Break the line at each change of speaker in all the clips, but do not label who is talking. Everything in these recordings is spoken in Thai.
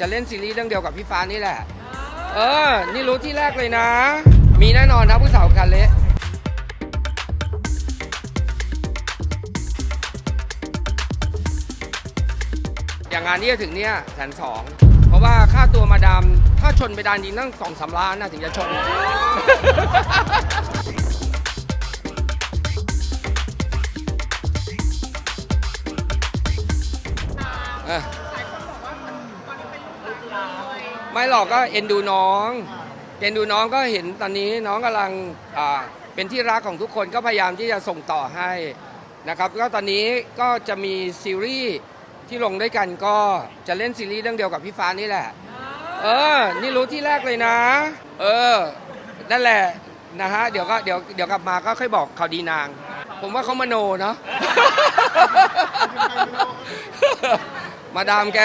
จะเล่นซีรีส์เรื่องเดียวกับพี่ฟ้านี่แหละ เออ นี่รู้ที่แรกเลยนะ มีแน่นอนนะผู้สาวกันเละอย่างงานนี้จะถึงเนี่ยแสนสอง เพราะว่าค่าตัวมาดามถ้าชนไปดานยิงตั้งสองสามล้านนะถึงจะชนเออ ไม่หรอกก็เอ็นดูน้อง เอ็นดูน้องก็เห็นตอนนี้น้องกำลังอ่าเป็นที่รักของทุกคนก็พยายามที่จะส่งต่อให้นะครับก็ตอนนี้ก็จะมีซีรีส์ที่ลงด้วยกันก็จะเล่นซีรีส์เรื่องเดียวกับพี่ฟ้านี่แหละ เออ นี่รู้ที่แรกเลยนะ เออ นั่นแหละนะฮะ เดี๋ยวก็เดี๋ยวเดี๋ยวกลับมาก็ค่อยบอกข่าวดีนาง ผมว่าเขามโนเนาะ มาดามแก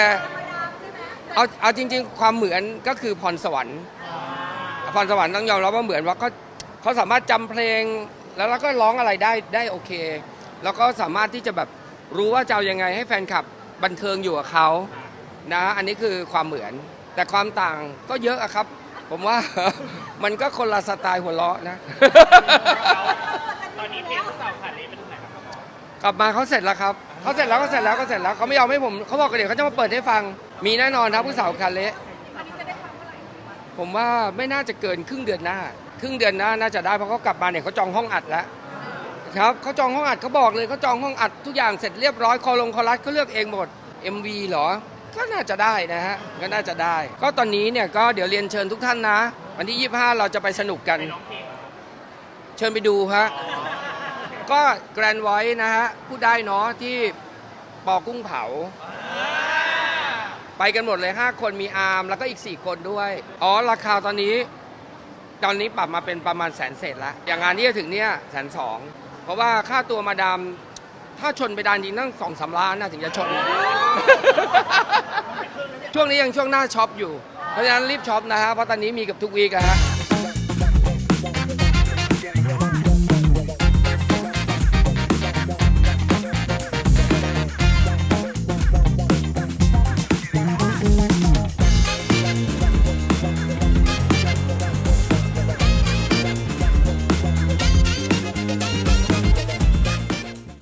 เอาเอาจริง ๆ ความเหมือนก็คือพรสวรรค์พรสวรรค์ต้องยอมรับว่าเหมือนว่าเขาเขาสามารถจำเพลง แล้วเราก็ร้องอะไรได้ได้โอเค แล้วก็สามารถที่จะแบบรู้ว่าจะเอายังไงให้แฟนคลับบันเทิงอยู่กับเขานะอันนี้คือความเหมือน แต่ความต่างก็เยอะอะครับ ผมว่ามันก็คนละสไตล์หัวเราะนะ
ตอนนี้เพลงสาวขาดนี้เป็นตรงไหนครับ
กลับมาเขาเสร็จแล้วครับเขาเสร็จแล้วก็เสร็จแล้วก็เสร็จแล้วเขาไม่ยอมให้ผมเขาบอกเดี๋ยวเขาจะมาเปิดให้ฟัง มีแน่นอนครับผู้สาวคาเละผมว่าไม่น่าจะเกินครึ่งเดือนหน้า ครึ่งเดือนหน้าน่าจะได้เพราะเขากลับมาเนี่ยเขาจองห้องอัดแล้วครับเขาจองห้องอัดเขาบอกเลยเขาจองห้องอัดทุกอย่างเสร็จเรียบร้อยคอลงคอรัสเขาเลือกเองหมด MV เหรอ ก็น่าจะได้นะฮะก็น่าจะได้ ก็ตอนนี้เนี่ยก็เดี๋ยวเรียนเชิญทุกท่านนะ วันที่ 25 เราจะไปสนุกกัน
เพลง
เชิญไปดูฮะก็แกรนไว้นะฮะพูดได้เนาะที่ปอกุ้งเผา ไปกันหมดเลย 5 คนมีอาร์มแล้วก็อีก 4 คนด้วย อ๋อ ราคาตอนนี้ ตอนนี้ปรับมาเป็นประมาณแสนเศษละอย่างงานที่จะถึงเนี่ยแสนสองเพราะว่าค่าตัวมาดามถ้าชนไปดานยิงตั้งสองสามล้านนะถึงจะชน ช่วงนี้ยังช่วงหน้าช็อปอยู่ เพราะฉะนั้นรีบช็อปนะฮะเพราะตอนนี้มีกับทุกวีกอะฮะ